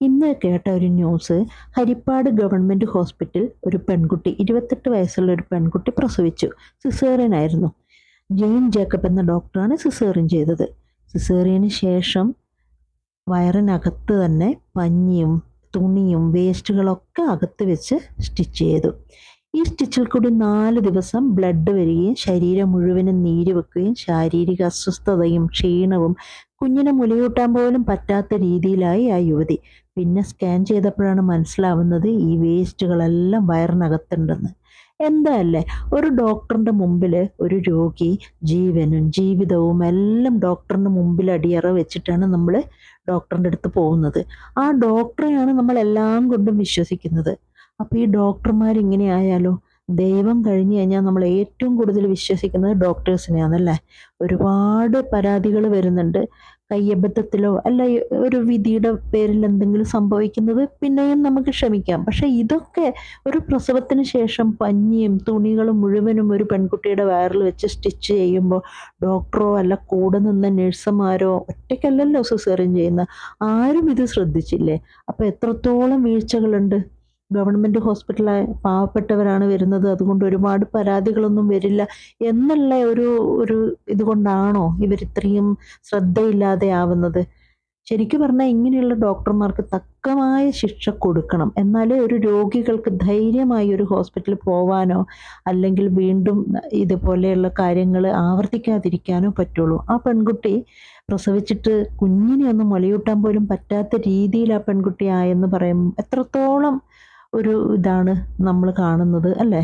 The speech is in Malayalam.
ഇന്ന് കേട്ട ഒരു ന്യൂസ് ഹരിപ്പാട് ഗവൺമെന്റ് ഹോസ്പിറ്റൽ ഒരു പെൺകുട്ടി ഇരുപത്തെട്ട് വയസ്സുള്ള ഒരു പെൺകുട്ടി പ്രസവിച്ചു. സിസേറിയനായിരുന്നു ജെയിൻ ജേക്കബ് എന്ന ഡോക്ടറാണ് സിസേറിയൻ ചെയ്തത്. സിസേറിയന് ശേഷം വയറിനകത്ത് തന്നെ പഞ്ഞിയും തുണിയും വേസ്റ്റുകളൊക്കെ അകത്ത് വെച്ച് സ്റ്റിച്ച് ചെയ്തു. ഈ സ്റ്റിച്ചിൽ കൂടി നാല് ദിവസം ബ്ലഡ് വരികയും ശരീരം മുഴുവനും നീര് വെക്കുകയും ശാരീരിക അസ്വസ്ഥതയും ക്ഷീണവും കുഞ്ഞിനെ മുലയൂട്ടാൻ പോലും പറ്റാത്ത രീതിയിലായി ആ യുവതി. പിന്നെ സ്കാൻ ചെയ്തപ്പോഴാണ് മനസ്സിലാവുന്നത് ഈ വേസ്റ്റുകളെല്ലാം വയറിനകത്തുണ്ടെന്ന്. എന്തല്ലേ ഒരു ഡോക്ടറിന്റെ മുമ്പിൽ ഒരു രോഗി ജീവനും ജീവിതവും എല്ലാം ഡോക്ടറിന്റെ മുമ്പിൽ അടിയറ വെച്ചിട്ടാണ് നമ്മൾ ഡോക്ടറിന്റെ അടുത്ത് പോകുന്നത്. ആ ഡോക്ടറെയാണ് നമ്മൾ എല്ലാം കൊണ്ടും വിശ്വസിക്കുന്നത്. അപ്പോൾ ഈ ഡോക്ടർമാർ ഇങ്ങനെ ആയാലോ ദൈവം കഴിഞ്ഞു കഴിഞ്ഞാൽ നമ്മൾ ഏറ്റവും കൂടുതൽ വിശ്വസിക്കുന്നത് ഡോക്ടേഴ്സിനെയാണല്ലേ? ഒരുപാട് പരാതികൾ വരുന്നുണ്ട്. കയ്യബദ്ധത്തിലോ അല്ല ഒരു വിധിയുടെ പേരിൽ എന്തെങ്കിലും സംഭവിക്കുന്നത് പിന്നെയും നമുക്ക് ക്ഷമിക്കാം. പക്ഷെ ഇതൊക്കെ ഒരു പ്രസവത്തിന് ശേഷം പഞ്ഞിയും തുണികളും മുഴുവനും ഒരു പെൺകുട്ടിയുടെ വയറിൽ വെച്ച് സ്റ്റിച്ച് ചെയ്യുമ്പോൾ ഡോക്ടറോ അല്ല കൂടെ നിന്ന നഴ്സുമാരോ ഒറ്റയ്ക്കല്ലല്ലോ സിസേറിയൻ ചെയ്യുന്ന ആരും ഇത് ശ്രദ്ധിച്ചില്ലേ? അപ്പോൾ എത്രത്തോളം വീഴ്ചകളുണ്ട്? ഗവൺമെന്റ് ഹോസ്പിറ്റലായ പാവപ്പെട്ടവരാണ് വരുന്നത്. അതുകൊണ്ട് ഒരുപാട് പരാതികളൊന്നും വരില്ല എന്നുള്ള ഒരു ഒരു ഇതുകൊണ്ടാണോ ഇവർ ഇത്രയും ശ്രദ്ധയില്ലാതെ ആവുന്നത്? ശരിക്കും പറഞ്ഞാൽ ഇങ്ങനെയുള്ള ഡോക്ടർമാർക്ക് തക്കമായ ശിക്ഷ കൊടുക്കണം. എന്നാലേ ഒരു രോഗികൾക്ക് ധൈര്യമായി ഒരു ഹോസ്പിറ്റലിൽ പോവാനോ അല്ലെങ്കിൽ വീണ്ടും ഇതുപോലെയുള്ള കാര്യങ്ങൾ ആവർത്തിക്കാതിരിക്കാനോ പറ്റുള്ളൂ. ആ പെൺകുട്ടി പ്രസവിച്ചിട്ട് കുഞ്ഞിനെ ഒന്ന് മുലയൂട്ടാൻ പോലും പറ്റാത്ത രീതിയിൽ ആ പെൺകുട്ടി ആയെന്ന് പറയും എത്രത്തോളം ഒരു ഇതാണ് നമ്മൾ കാണുന്നത് അല്ലേ?